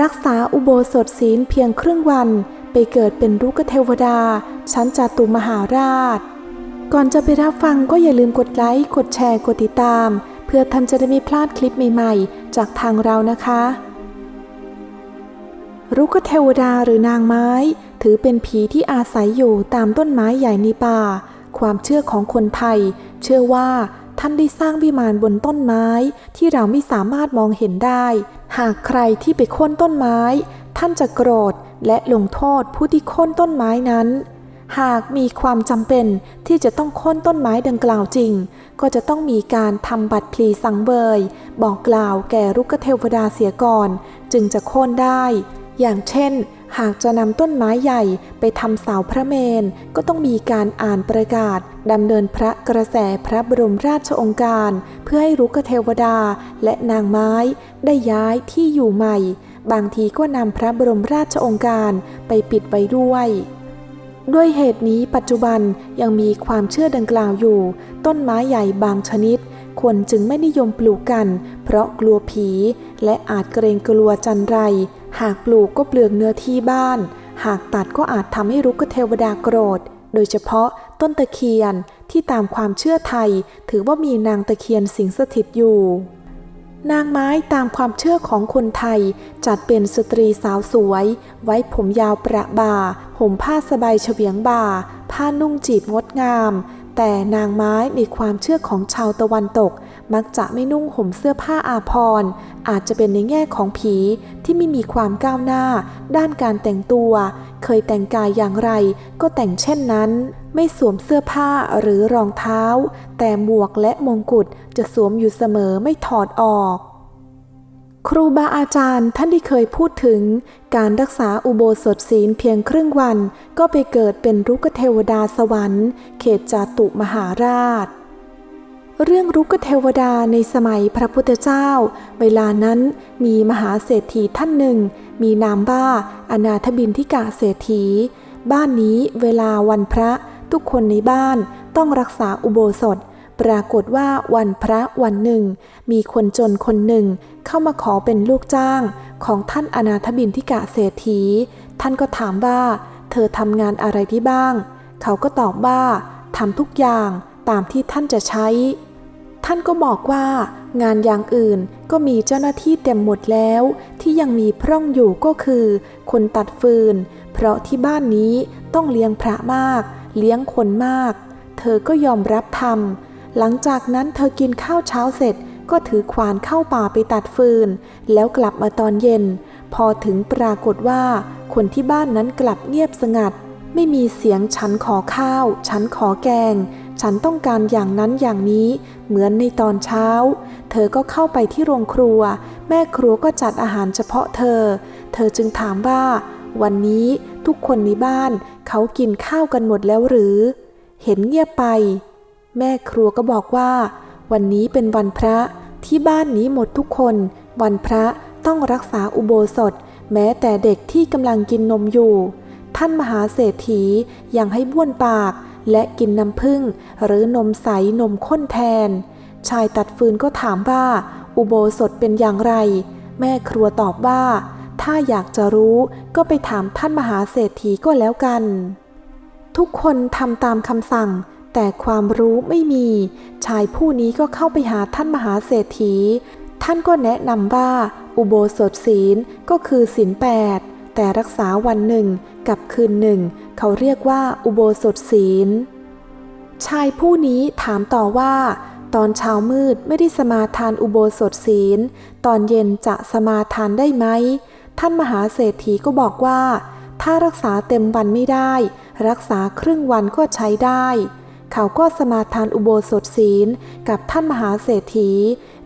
รักษาอุโบสถศีลเพียงครึ่งวันไปเกิดเป็นรุกเทวดา ชั้นจตุมหาราช ก่อนจะไปรับฟังก็อย่าลืมกดไลค์กดแชร์กดติดตาม เพื่อท่านจะได้ไม่พลาดคลิปใหม่ๆ จากทางเรานะคะรุกเทวดาหรือนางไม้ ถือเป็นผีที่อาศัยอยู่ตามต้นไม้ใหญ่ในป่า ความเชื่อของคนไทย เชื่อว่า ท่านได้สร้างวิมานบนต้นไม้ที่เราไม่สามารถมองเห็นได้ หากใครที่ไปโค่นต้นไม้ ท่านจะโกรธและลงโทษผู้ที่โค่นต้นไม้นั้น หากมีความจำเป็นที่จะต้องโค่นต้นไม้ดังกล่าวจริง ก็จะต้องมีการทำบัตรพลีสังเบย บอกกล่าวแก่รุกเทวดาเสียก่อน จึงจะโค่นได้ อย่างเช่น หากจะนำต้นไม้ใหญ่ไปทำเสาพระเมน ก็ต้องมีการอ่านประกาศดำเนินพระกระแสพระบรมราชองค์การ เพื่อให้รุกเทวดาและนางไม้ ได้ย้ายที่อยู่ใหม่ บางทีก็นำพระบรมราชองค์การไปปิดไว้ด้วยด้วยเหตุนี้ปัจจุบันยังมีความเชื่อดังกล่าวอยู่ ต้นไม้ใหญ่บางชนิด คนจึงไม่นิยมปลูกกัน เพราะกลัวผี และอาจเกรงกลัวจันไร หากปลูกก็เปลืองเนื้อที่บ้าน หากตัดก็อาจทำให้รุกเทวดาโกรธ โดยเฉพาะต้นตะเคียนที่ตามความเชื่อไทย ถือว่ามีนางตะเคียนสิงสถิตอยู่ นางไม้ตามความเชื่อของคนไทย จัดเป็นสตรีสาวสวย ไว้ผมยาวประบ่าห่มผ้าสบายเฉียงบ่า ผ้านุ่งจีบงดงาม แต่นางไม้ในความเชื่อของชาวตะวันตก มักจะไม่นุ่งห่มเสื้อผ้าอาภรณ์อาจจะเป็นในแง่ของผีที่ไม่มีความก้าวหน้า ด้านการแต่งตัว เคยแต่งกายอย่างไร ก็แต่งเช่นนั้น ไม่สวมเสื้อผ้าหรือรองเท้า แต่หมวกและมงกุฎจะสวมอยู่เสมอไม่ถอดออก ครูบาอาจารย์ท่านที่เคยพูดถึง การรักษาอุโบสถศีลเพียงครึ่งวัน ก็ไปเกิดเป็นรุกเทวดาสวรรค์ เขตจาตุมหาราช เรื่องรุกเทวดาในสมัยพระพุทธเจ้า เวลานั้นมีมหาเศรษฐีท่านหนึ่ง มีนามว่าอนาถบินทิกาเศรษฐี บ้านนี้เวลาวันพระทุกคนในบ้านต้องรักษาอุโบสถ ปรากฏว่าวันพระวันหนึ่ง มีคนจนคนหนึ่งเข้ามาขอเป็นลูกจ้างของท่านอนาถบินทิกาเศรษฐี ท่านก็ถามว่า เธอทำงานอะไรที่บ้าง เขาก็ตอบว่าทำทุกอย่างตามที่ท่านจะใช้ ท่านก็บอกว่างานอย่างอื่นก็มีเจ้าหน้าที่เต็มหมดแล้ว ที่ยังมีพร่องอยู่ก็คือ คนตัดฟืน เพราะที่บ้านนี้ต้องเลี้ยงพระมาก เลี้ยงคนมาก เธอก็ยอมรับทำ หลังจากนั้นเธอกินข้าวเช้าเสร็จก็ถือขวานเข้าป่าไปตัดฟืน แล้วกลับมาตอนเย็น พอถึงปรากฏว่า คนที่บ้านนั้นกลับเงียบสงัด ไม่มีเสียงฉันขอข้าว ฉันขอแกง ฉันต้องการอย่างนั้นอย่างนี้ เหมือนในตอนเช้า เธอก็เข้าไปที่โรงครัว แม่ครัวก็จัดอาหารเฉพาะเธอ เธอจึงถามว่า วันนี้ทุกคนในบ้าน เขากินข้าวกันหมดแล้วหรือ เห็นเงียบไป แม่ครัวก็บอกว่า วันนี้เป็นวันพระที่บ้านนี้หมดทุกคน วันพระต้องรักษาอุโบสถ แม้แต่เด็กที่กำลังกินนมอยู่ ท่านมหาเศรษฐียังให้บ้วนปาก และกินน้ำผึ้งหรือนมใสนมข้นแทน ชายตัดฟืนก็ถามว่า อุโบสถเป็นอย่างไร แม่ครัวตอบว่า ถ้าอยากจะรู้ก็ไปถามท่านมหาเศรษฐีก็แล้วกัน ทุกคนทำตามคำสั่ง แต่ความรู้ไม่มี ชายผู้นี้ก็เข้าไปหาท่านมหาเศรษฐี ท่านก็แนะนำว่า อุโบสถศีลก็คือศีลแปดแต่รักษาวันหนึ่งกับคืนหนึ่ง เขาเรียกว่าอุโบสถศีล ชายผู้นี้ถามต่อว่า ตอนเช้ามืดไม่ได้สมาทานอุโบสถศีล ตอนเย็นจะสมาทานได้ไหม ท่านมหาเศรษฐีก็บอกว่า ถ้ารักษาเต็มวันไม่ได้ รักษาครึ่งวันก็ใช้ได้ เขาก็สมาทานอุโบสถศีลกับท่านมหาเศรษฐี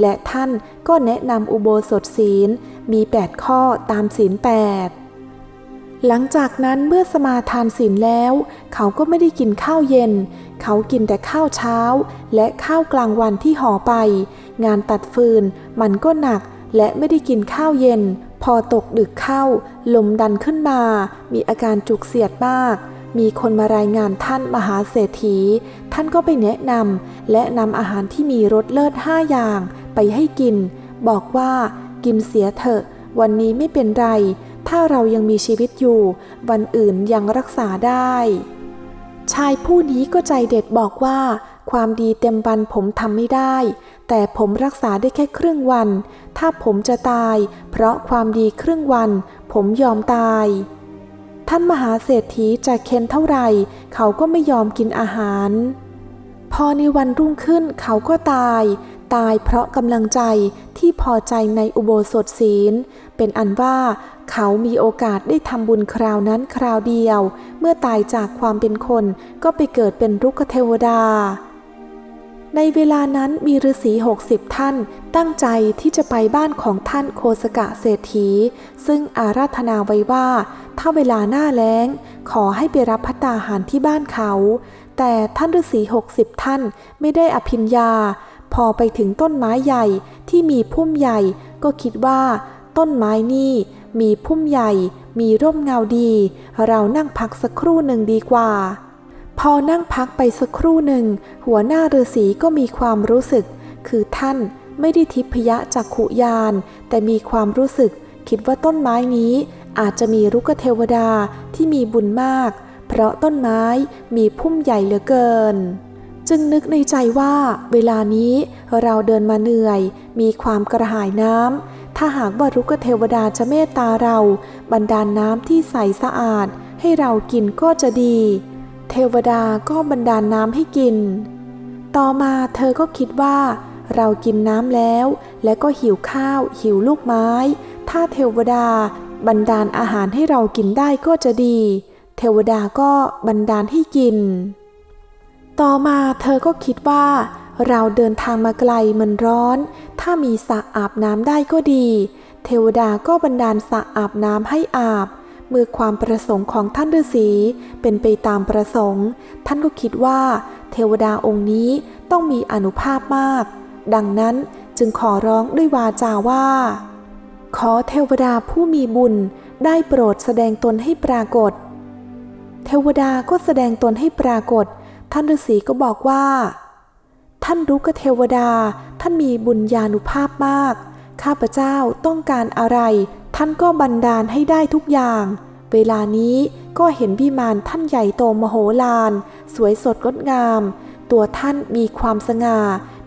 และท่านก็แนะนำอุโบสถศีลมี 8 ข้อตามศีลแปดหลังจากนั้นเมื่อสมาทานศีลแล้ว เขาก็ไม่ได้กินข้าวเย็น เขากินแต่ข้าวเช้า และข้าวกลางวันที่ห่อไป งานตัดฟืนมันก็หนักและไม่ได้กินข้าวเย็น พอตกดึกเข้า ลมดันขึ้นมา มีอาการจุกเสียดมาก มีคนมารายงานท่านมหาเศรษฐี ท่านก็ไปแนะนำและนำอาหารที่มีรสเลิศห้าอย่างไปให้กิน บอกว่ากินเสียเถอะ วันนี้ไม่เป็นไร ถ้าเรายังมีชีวิตอยู่ วันอื่นยังรักษาได้ ชายผู้นี้ก็ใจเด็ดบอกว่า ความดีเต็มวันผมทำไม่ได้ แต่ผมรักษาได้แค่ครึ่งวัน ถ้าผมจะตาย เพราะความดีครึ่งวัน ผมยอมตาย ท่านมหาเศรษฐีจะเค้นเท่าไหร่ เขาก็ไม่ยอมกินอาหาร พอในวันรุ่งขึ้นเขาก็ตาย ตายเพราะกำลังใจที่พอใจในอุโบสถศีล เป็นอันว่าเขามีโอกาสได้ทำบุญคราวนั้นคราวเดียว เมื่อตายจากความเป็นคนก็ไปเกิดเป็นรุกขเทวดา ในเวลานั้นมีฤาษี60ท่าน ตั้งใจที่จะไปบ้านของท่านโคสกะเศรษฐี ซึ่งอาราธนาไว้ว่า ถ้าเวลาหน้าแล้ง ขอให้ไปรับพัตตาหารที่บ้านเขา แต่ท่านฤาษี60ท่านไม่ได้อภิญญา พอไปถึงต้นไม้ใหญ่ที่มีพุ่มใหญ่ ก็คิดว่า ต้นไม้นี่มีพุ่มใหญ่ มีร่มเงาดี เรานั่งพักสักครู่หนึ่งดีกว่า พอนั่งพักไปสักครู่หนึ่ง หัวหน้าฤาษีก็มีความรู้สึก คือท่านไม่ได้ทิพยะจักขุยาน แต่มีความรู้สึก คิดว่าต้นไม้นี้อาจจะมีรุกเทวดาที่มีบุญมาก เพราะต้นไม้มีพุ่มใหญ่เหลือเกิน จึงนึกในใจว่า เวลานี้เราเดินมาเหนื่อย มีความกระหายน้ำถ้าหากว่ารุกเทวดาจะเมตตาเราบันดาลน้ำที่ใสสะอาด ให้เรากินก็จะดี เทวดาก็บันดาลน้ำให้กิน ต่อมาเธอก็คิดว่า เรากินน้ำแล้ว และก็หิวข้าว หิวลูกไม้ ถ้าเทวดาบันดาลอาหารให้เรากินได้ก็จะดี เทวดาก็บันดาลให้กิน ต่อมาเธอก็คิดว่า เราเดินทางมาไกลมันร้อน ถ้ามีสระอาบน้ำได้ก็ดี เทวดาก็บันดาลสระอาบน้ำให้อาบ เมื่อความประสงค์ของท่านฤาษีเป็นไปตามประสงค์ ท่านก็คิดว่า เทวดาองค์นี้ต้องมีอนุภาพมาก ดังนั้นจึงขอร้องด้วยวาจาว่า ขอเทวดาผู้มีบุญได้โปรดแสดงตนให้ปรากฏ เทวดาก็แสดงตนให้ปรากฏ ท่านฤาษีก็บอกว่า ท่านรุกเทวดาท่านมีบุญญาณุภาพมาก ข้าพเจ้าต้องการอะไร ท่านก็บันดาลให้ได้ทุกอย่าง เวลานี้ก็เห็นวิมานท่านใหญ่โตมโหฬารสวยสดงดงาม ตัวท่านมีความสง่า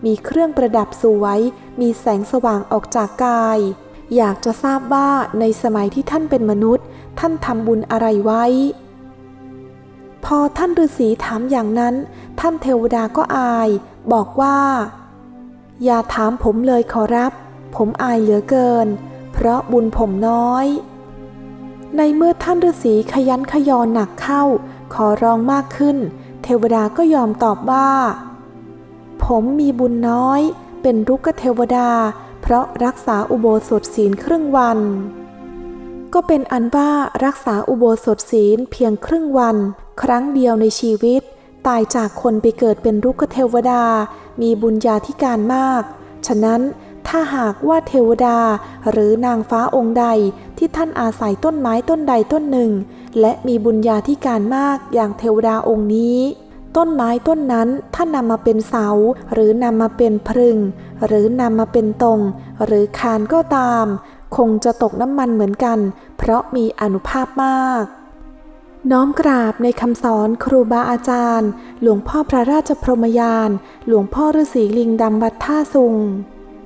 มีเครื่องประดับสวย มีแสงสว่างออกจากกาย อยากจะทราบว่าในสมัยที่ท่านเป็นมนุษย์ ท่านทำบุญอะไรไว้ พอท่านฤาษีถามอย่างนั้น ท่านเทวดาก็อาย บอกว่า อย่าถามผมเลยขอรับ ผมอายเหลือเกิน เพราะบุญผมน้อย ในเมื่อท่านฤาษีขยันขยอนหนักเข้า ขอร้องมากขึ้น เทวดาก็ยอมตอบว่า ผมมีบุญน้อย เป็นรุกขเทวดา เพราะรักษาอุโบสถศีลครึ่งวัน ก็เป็นอันว่ารักษาอุโบสถศีลเพียงครึ่งวัน ครั้งเดียวในชีวิต ตายจากคนไปเกิดเป็นรุกขเทวดา มีบุญญาธิการมาก ฉะนั้น ถ้าหากว่าเทวดาหรือนางฟ้าองค์ใดที่ท่านอาศัยต้นไม้ต้นใดต้นหนึ่ง และมีบุญญาธิการมากอย่างเทวดาองค์นี้ ต้นไม้ต้นนั้นท่านนำมาเป็นเสา หรือนำมาเป็นพรึง หรือนำมาเป็นตรง หรือคานก็ตาม คงจะตกน้ำมันเหมือนกัน เพราะมีอนุภาพมากน้อมกราบในคำสอนครูบาอาจารย์ หลวงพ่อพระราชพรหมยาน หลวงพ่อฤาษีลิงดำวัดท่าสุง